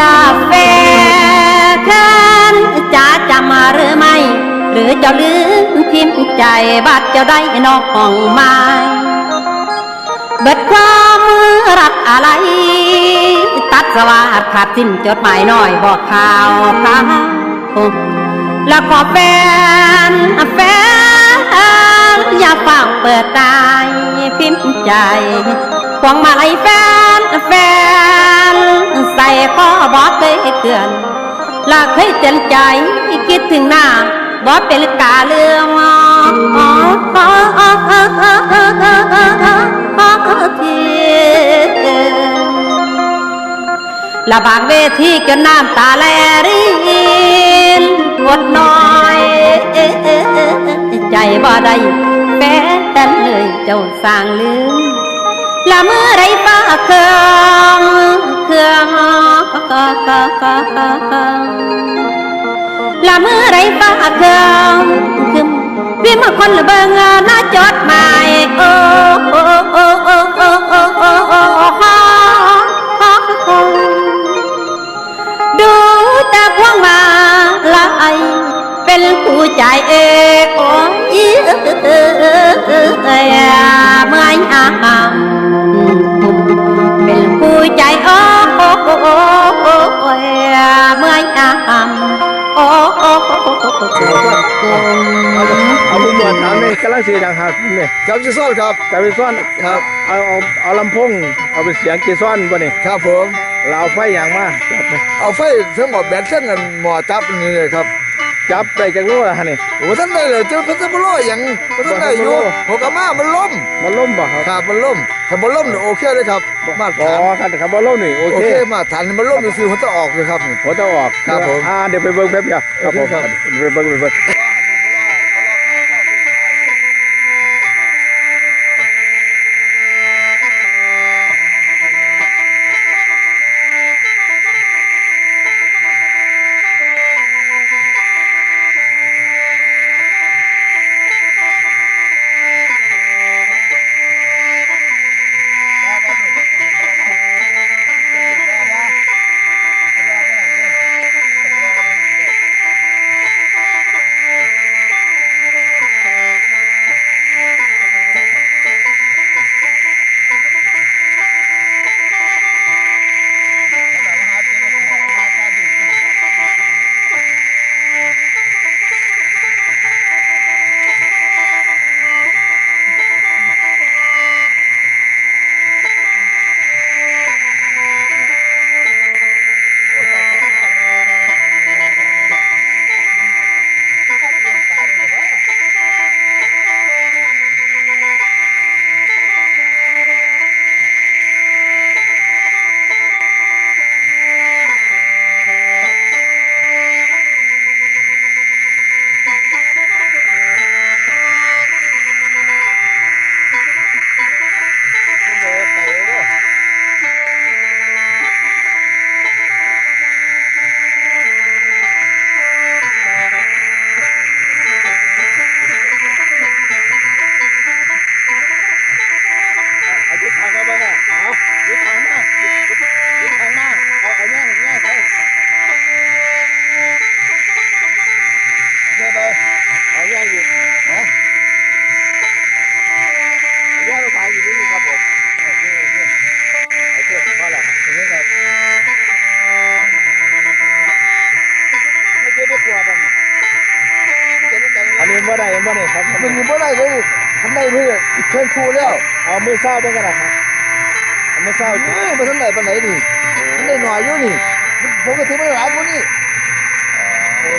ลาแฟนจะจำมาหรือไม่ หรือจ้าลืมพิมพ์ใจบัดเจ้าได้นอกห้องไม้เบิดความรักอะไร ตัดสวาดขาดสิ้นจดหมายน้อยบอกข่าวข่าวแล้วก็แฟนแฟนอย่าเฝ้าเปิดตายพิมพ์ใจควงมาลัยแฟนแฟน ใส่ก็บอเคยเกินลาเคยเตืนใจคิดถึงหน้าบอเป็นกาเรื่องละบางเวทีจนน้ำตาแลรินอดน้อยใจบ่ได้แป้นเลยเจ้าสร้างลืม ละเมื่อไรฟ้าเครื่องเครื่องละเมื่อไรฟ้าเครื่องคึมพี่มาคนละเบิงหน้าจดหมายโอ้โอ้โอ้โอ้โอ้โอ้โอ้โอ้ฮาฮาดูแต่พวงมาลายเป็นผู้ใจเอกโอ้ย เอาเอาบุญบวชถามนี่กำลังสีดังหาเนี่ยครับจีซ่อนครับกลายเป็นซ่อนครับเอาเอาเอาลำโพงเอาเป็นเสียงกีซ่อนป่นี่ครับผมเราเอาไฟอย่างมาจับไหมเอาไฟเส้นหมอแบนเส้นกันหมอจับนี่เลยครับ จับได้จากรู้ละฮะนี่โอ้ท่านได้เลยเจ้าท่านจะมาล่ออย่างท่านได้อยู่หัวกะมามันล่มมันล่มป่ะครับครับมันล่มถ้ามันล่มเนี่ยโอเคเลยครับมาตรอ๋อฐานครับครับว่าล่มนี่โอโอเคเคมาตรฐานมันล่มอยู่สิมันจะออกเลยครับนี่หัวจะออกครับผมอ่าเดี๋ยวไปเบิ้งแป๊บเดียวครับผมโอเคครับไปเบิ้งไปเบิ้งำได้เลยเชิญครูแล้ว เอามือเศร้าบ้างกันนะครับเอามือเศร้าจริงนี่มันท่านไหนปันไหนนี่มันได้หน่อยอยู่นี่ผมก็ถือมันหลายคนนี่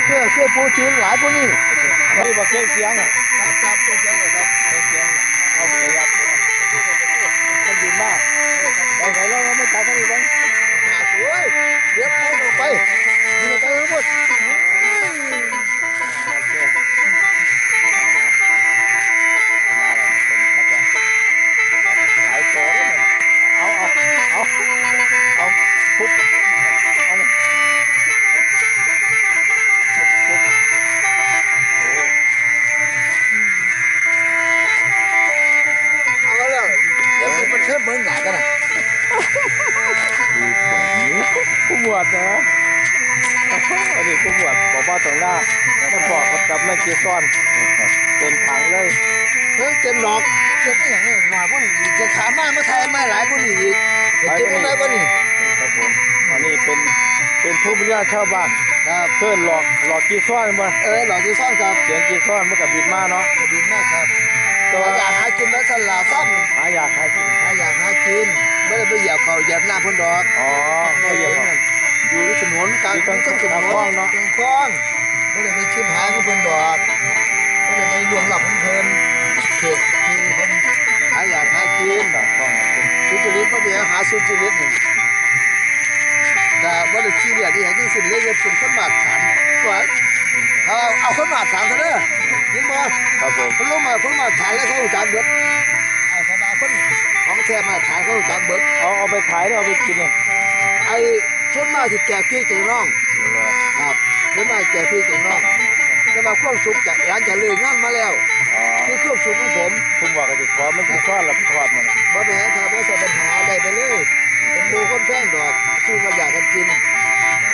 เชื่อเชื่อผู้ถือหลายคนนี่นี่บอกเครื่องเสียงอะครับครับเชื่อเชื่อเลยครับเครื่องเสียงเอาไปยัดมันดีมากไปไหนแล้วไม่จ่ายกันอีกบ้างหาสวยเดี๋ยวพูดออกไปนี่ไปทั้งหมด บอกกับแม่กีซ้อนเต็มถังเลยเพิ่งเต็มดอกเต็มไม่อย่างนี้หนาคนอีกจะขามามาไทยไม่หลายคนอีกเต็มไม่ได้ก็นี่ครับผมอันนี้เป็นเป็นผู้บริหารชาวบ้านครับเพื่อนหลอกหลอกกีซ้อนมาเออหลอกที่ซ่อนครับเสียงกีซ้อนมันกับบิดมาเนาะกระดินมากครับตัตัววอยากหากินแล้วสลาซ้ำหาอยากหากินหาอยากหากินไม่ได้ไปเหยียบเขาเหยียบหน้าเพ้นดอกอ๋อไม่เรียกว่าอยู่ที่ถนนกลางอยู่ตรงต้นถนกลางนคลองเนาะกลางคลอง ไม่ได้ไปชิมหายของเพิ่นดอกไม่ได้ไปลวงหลับของเพิ่นเขตที่เพิ่นหาอยากหากินตากล้องเป็นสุจริตก็เดี๋ยวหาสุจริตหนึ่งแต่บ่ได้ขี้เดียดที่ไหนที่สิ่งเล็กๆเป็นคนมาตรฐานก่อนเอาเอาคนมาตรฐานซะเด้อยินบ่ครับผมคนลงมาคนมาตรฐานแล้วเขารู้จักเบิดเอาสบายคนของแท้มาตรฐานเขารู้จักเบิดเอาเอาไปขายหรือเอาไปกินเนี่ยไอ้ส่วนมากที่แก่พี่แก่น้อง ครับส่วนมากแก่พี่แก่น้องแต่ว่าความสุขจากหลังจากเลิกงานมาแล้วอ๋อคือความสุขของผมผมบอกกับติขอมันกีซ้อนแล้วไปทอดมันบ่เป็นหยังครับบ่ใช่ปัญหาได้ไปเลยเป็นหมู่คนแพงดอกสู้กันอยากกันกิน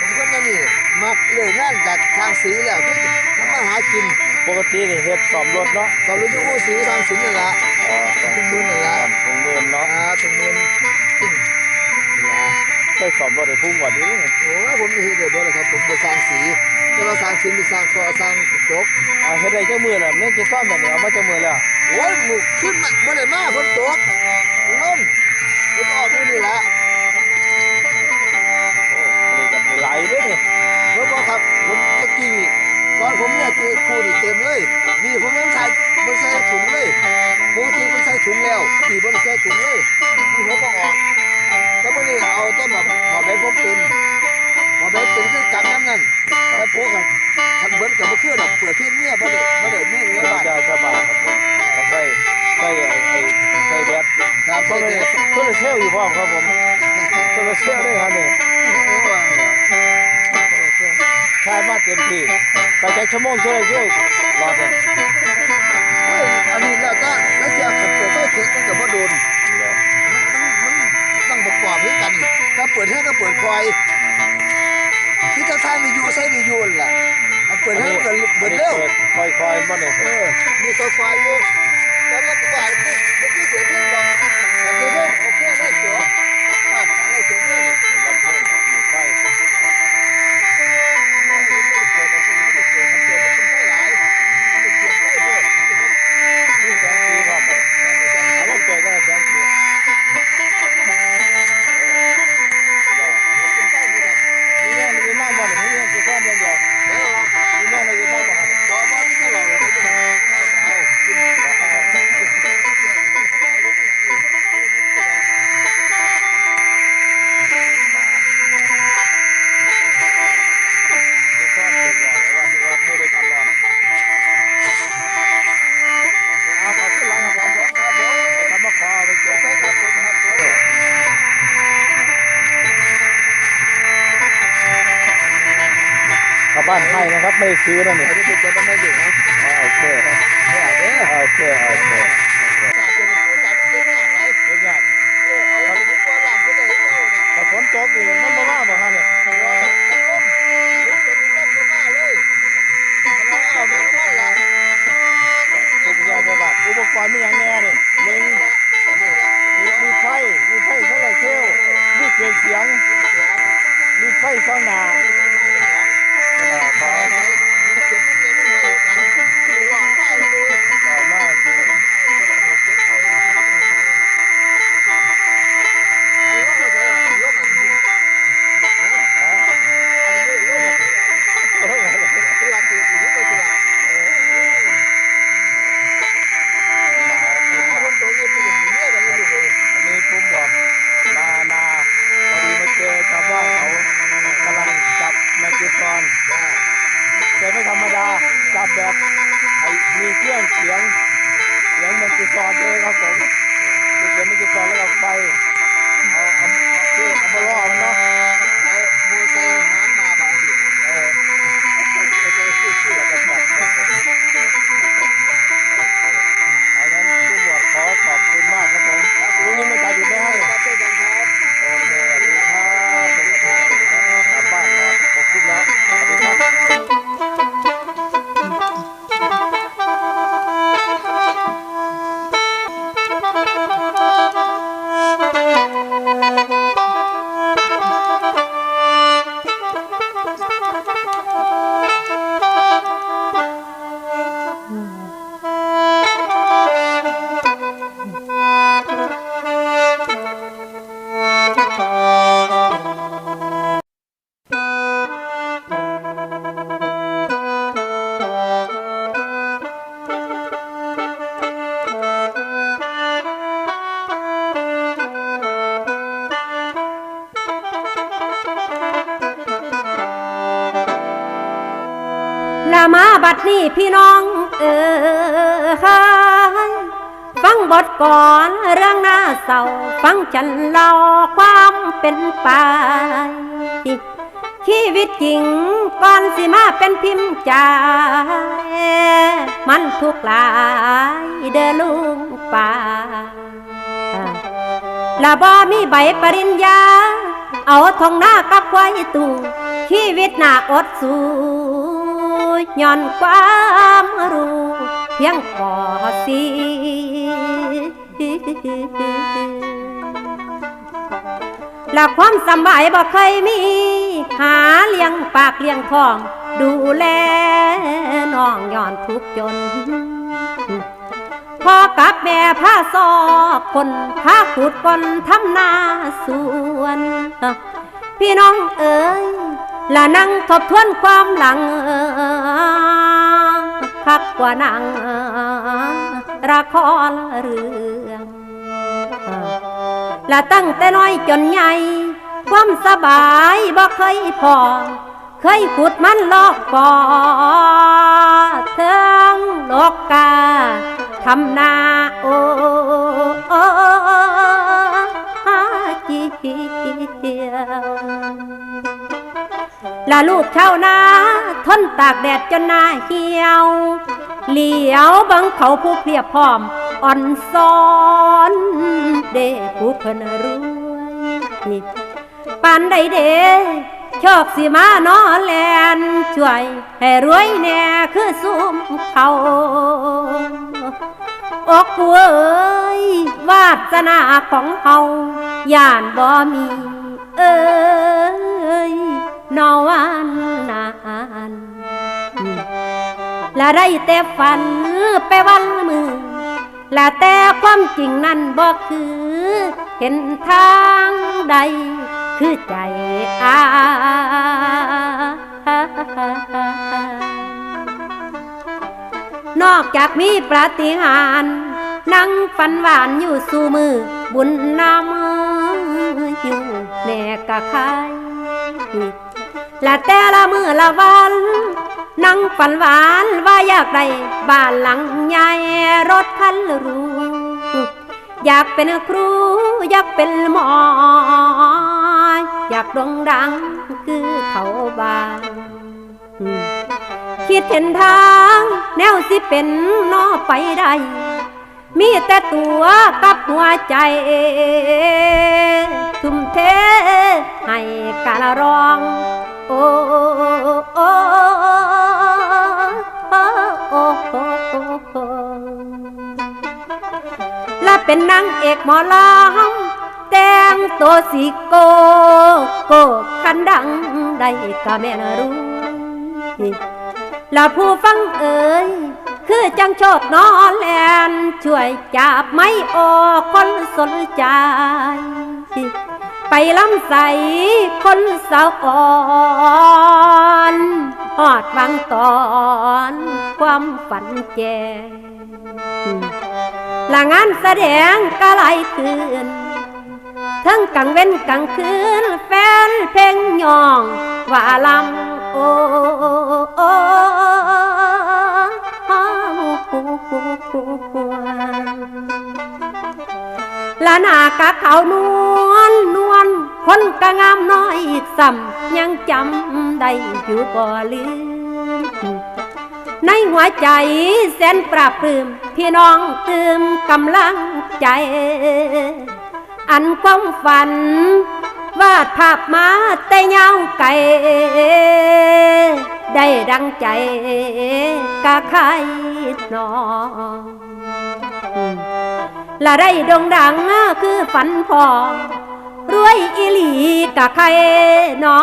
ผมคนนั้นนี่มักเลิกงานจากทางสีแล้วคือทำมาหากินปกตินี่เฮ็ดสอมรถเนาะตอนรู้จักว่าสีทางสินนั่นล่ะอ๋อตรงตรงมือนั่นล่ะตรงเมืองเนาะอ่าตรงมือขึ้นนั่น ล่ะเคยสอมรถให้พุ่งกว่านี้โอ้ยผมไม่เห็นเดือดร้อนเลยครับผมไปสร้างสีแต่ว่าสร้างสินไปสร้างคอสร้างกระจกอ่าเฮ็ดได้เจ้ามือน่ะเนี่ยกีซ้อนแบบนี้เอามาเจ้ามือแล้วโอ้ยหมูขึ้นมาบ่ได้มาฝนตกลมฝนออกนี่นี่ล่ะโอ้อันนี้ก็ไหลเด้อนี่ผมบอกครับผมตะกี้ตอนผมเนี่ยคือคู่นี่เต็มเลยนี่ผมยังใส่บนใส่ถุงเลยปกติผมใส่ถุงแล้วตีบนใส่ถุงเลยนี่ผมก็ออก แล้วมื่อนี้เอาแต่แบบหมอใบผมเป็นหมอใบเป็นคือกับน้ำนั่นแล้วพวกกันทันเบิ้ลกับเพื่อนเปิดเพื่อนเนี่ยบ่ได้บ่ได้เมื่อเงินบาทจะชาวบ้านครับผมเขาใส่ใส่ไอ้ไอ้ใส่แบตครับก็ใส่เลยเด็ดโซลาร์เซลล์อยู่พร้อมครับผมโซลาร์เซลล์ด้วยครับนี่ใช้มาเต็มที่ไปจากชั่วโมงโซลาร์เซลล์รอดเลยอันนี้แล้วก็แล้วจะขับเปิดไฟถึงมันก็บ่โดนมันมันต้ องประกอบด้วยกันถ้าเปิดให้ก็เปิดไฟที่ถ้าทางมีอยู่ใส่มีอยู่นั่นล่ะมันเปิดให้มันก็เปิดเร็วค่อยๆมาเนี่ยเออมีไฟไฟอยู่แล้วมันก็ว่ามันคือเสียงเพลงดอกแต่เสียงเพลงโอเคได้เสือมาทางได้เสียงเพลง ไม่ได้ซื้อนะนี่อันนี้เป็นจะไม่อยู่นะอ่าโอเคไม่อาเด้อโอเคโอเคศาเป็นผู้จัดเป็นงานไรเดี๋ยวเนี่ยเออเอาไปตัวหลังก็ได้เท่านะถ้าฝนตกนี่มันมาว่าบ่ฮะเนี่ยรอแต่ลมลมเป็นลมก็มาเลยมันเอาไปก็มาละทุกอย่างชาวบ้านอุปกรณ์มีอย่างแน่นี่หนึ่งมีมีไฟมีไฟโซลาร์เซลล์มีเครื่องเสียงมีไฟส่องหน้าอ่าขอ ต่อมาคืออันนี้ผมบอกมานาพอดีมาเจอชาวบ้านเขากำลังจับแมกกิซอนแต่ไม่ธรรมดาจับแบบไอ้มีเครื่องเสียงเสียงแมกกิซอนเลยครับผมเสียงแมกกิซ อ พี่น้องเออฟังบทก่อนเรื่องหน้าเศร้าฟังฉันเล่าความเป็นไปชีวิตจริงก่อนสิมาเป็นพิมพ์ใจมันทุกข์หลายเด้อลุงป่าละบ่มีใบปริญญา เอาทองหน้ากับไว้ตูชีวิตหน่าอดสู้ ย้อนความรู้เพียงพอสิและความสบายบ่เคยมี หาเลี้ยงปากเลี้ยงท้อง ดูแลน้องย้อนทุกจนพ่อกับแม่พาสอบคนพาขุดคนทำนาสวน พี่น้องเอ๋ย ละนั่งทบทวนความหลังคักกว่านังละครเรื่องและตั้งแต่น้อยจนใหญ่ความสบายบ่เคยพอ เคยขุดมันลอกก่อเทิงโลกกาทำนาโอโอเจียว ละลูกชานาทนตากแดดจนหน้าเหี่ยว เหลียวบังเขาผู้เพียบพร้อม อ่อนซ้อน เด้ผู้เพิ่นรวยปานใดเด้โชคสิมานอแลนช่วยให้รวยแน่คือซุมเขาอกกูเอ้ยวาสนาของเฮาย่านบ่มี เอ้ย นอวันนานและได้แต่ฝันไปวันมือและแต่ความจริงนั้นบ่คือ เห็นทางใด คือใจอานอกจากมีปาฏิหารย์นั่งฝันหวานอยู่สู่มือ บุญนำอยู่แน่กะใคร และแต่ละมือละวันนั่งฝันหวานว่าอยากได้บ้านหลังใหญ่รถคันหรูอยากเป็นครู อยากเป็นหมอ อยากโด่งดังคือเขาบางคิดเห็นทางแนวสิเป็นนอไปได้ มีแต่ตัวกับหัวใจ ทุ่มเทให้การร้อง และเป็นนางเอกหมอลำแต่งตัวสีโกโกคันดังได้ก็แม่นรู้และผู้ฟังเอ่ยคือจังโชดนอนแลน ช่วยจับไม่ออกคนสนใจ ไปลำใสคนสาวอ่อนหอดฟังตอนความฝันแจงละงงานแสดงก็ไหลคืนทั้งกลางเว้นกลางคืนแฟนเพลงย่องว่าลำโอ้โอ้ละนากะเขานว คนกะงามน้อยซ้ำยังจำได้อยู่บ่ลืม ในหัวใจแสนปราบปลื้มพี่น้องเติมกำลังใจ อันความฝันวาดภาพมาแต่ยาวไกลได้ดังใจกะใครนองละได้ดงดังคือฝันพอ วยอีหลีกะใครน้อ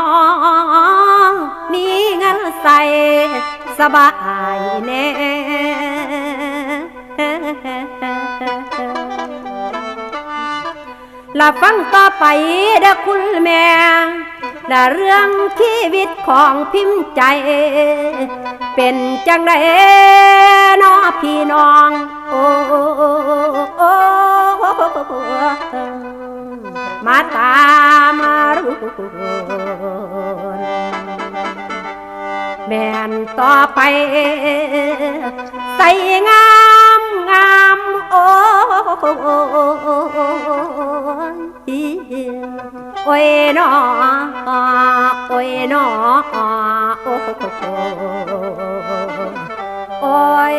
งมีเงินใส่สบายแน่ละฟังต่อไปเด้อคุณแม่ละเรื่องชีวิตของพิมพ์ใจ เป็นจังไดนอพี่น้อง โอ้ มาตามารู้แม่นต่อไป ใส่งามงามโอ้ยโอ้ยนอโอ้ยนอโอ้โอ้ย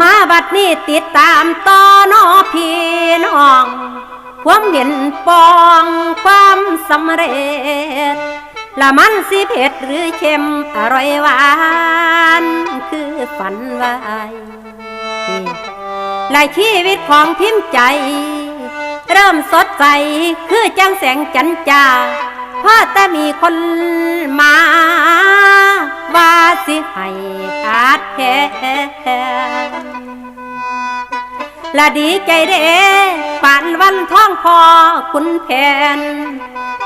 มาบัดนี้ติดตามต่อนอพี่น้องความเห็นปองความสำเร็จ ละมันสิเผ็ดหรือเค็มอร่อยหวาน คือฝันไว้ลายชีวิตของพิมพ์ใจ เริ่มสดใส คือจังแสงจันจาเพราะแต่มีคนมา ว่าสิให้อาจแพ้ และดีใจเด้ป่านวันท้องพอคุณแผน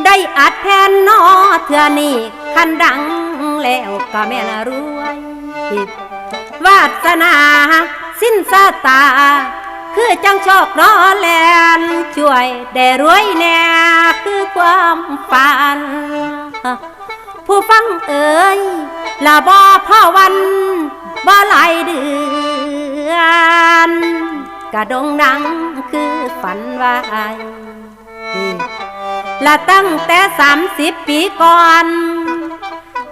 ได้อัดแผ่นนอเถื่อนี่คันดังแล้วก็แม่นรวยวาสนา สิ้นสาตา คือจังโชครอแลนช่วยได้รวยแน่คือความฝันผู้ฟังเอ่ยละบ่พ่อวันบ่หลายเดือน กระดงดังคือฝันไว้ละตั้งแต่สามสิบปีก่อน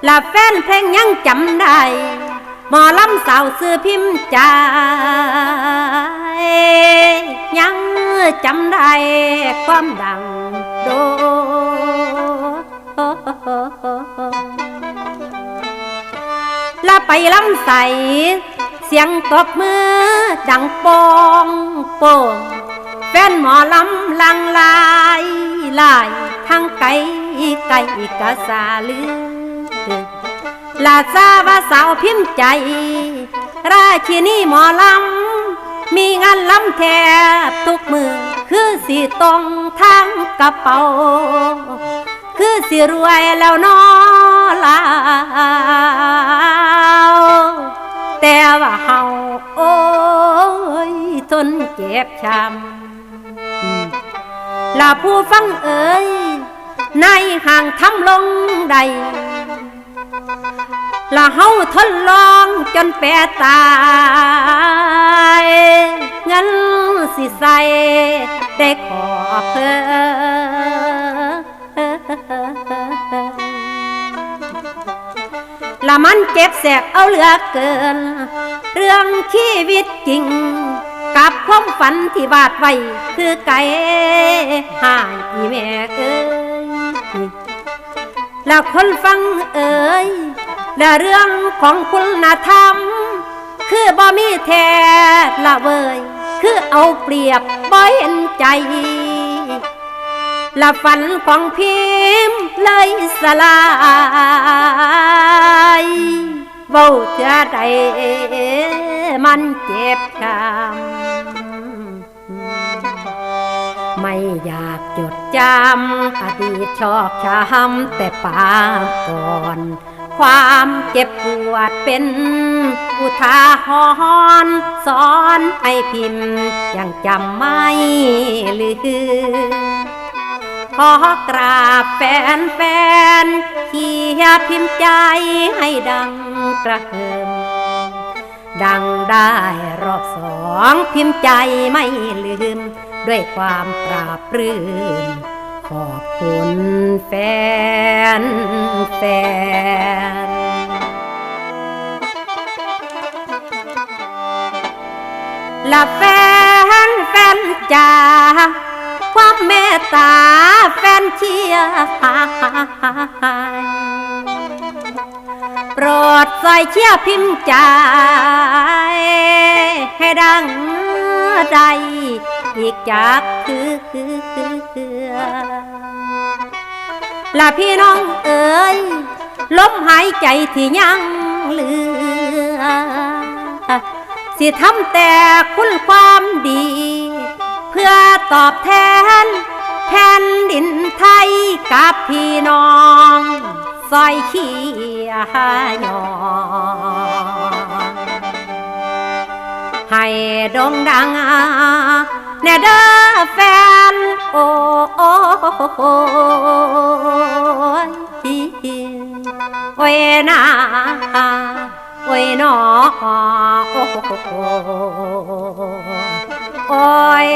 ละแฟนเพลงยังจำได้หมอลำสาวซื้อพิมพ์ใจยังจำได้ความดังโดละไปลำใส สียงตบมือ ดังปองโป่งแฟนหมอลำลังลายลายทั้งไก่ไก่กะสาลือลาซาว่าสาวพิมพ์ใจ ราชินีหมอลำ มีงานลำแทบทุกมือ คือสิตรงทางกระเป๋า คือสิรวยแล้วนอลา แต่ว่าเฮาโอ้ยทนเจ็บช้ำลาผู้ฟังเอ่ยในห่างทำลงใดละเฮาทนลองจนแปรตายงั้นสิใส่ได้ขอเพิ่ ละมันเจ็บแสบเอาเหลือเกิน เรื่องชีวิตจริง กับความฝันที่วาดไว้คือไก่หายอีแม่เอ้ยแล้วคนฟังเอ่ยและเรื่องของคุณธรรม คือบ่มีแท้ละเวย คือเอาเปรียบบ่เห็นใจ ละฝันของพิมพ์เลยสลายเว้าเถื่อใดมันเจ็บช้ำไม่อยากจดจำอดีตชอกช้ำแต่ปางก่อนความเจ็บปวดเป็นอุทาหรณ์สอนให้พิมพ์ยังจำไม่ลืม ขอกราบแฟนแฟนๆที่ยาพิมพ์ใจให้ดังกระเฮิมดังได้รอบสองพิมพ์ใจไม่ลืม ด้วยความปราบปรื้มขอบคุณแฟนแฟนละแฟนแฟนจ้า ความเมตตาแฟนเชียร์โปรดซอยเชี่ยพิมพ์ใจ ให้ดังใจอีกจากคือคือคือคือลาพี่น้องเอ๋ยลมหายใจที่ยังเหลือ สิทำแต่คุณความดี เพื่อตอบแทนแผ่นดินไทยกับพี่น้องซอยขี้หยอให้ดงดังแน่เด้อแฟน โอ้โอ้โอ้ยโอ้ยนาโอ้ยนอโอ้ อ้ย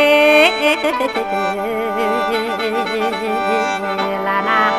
ละนา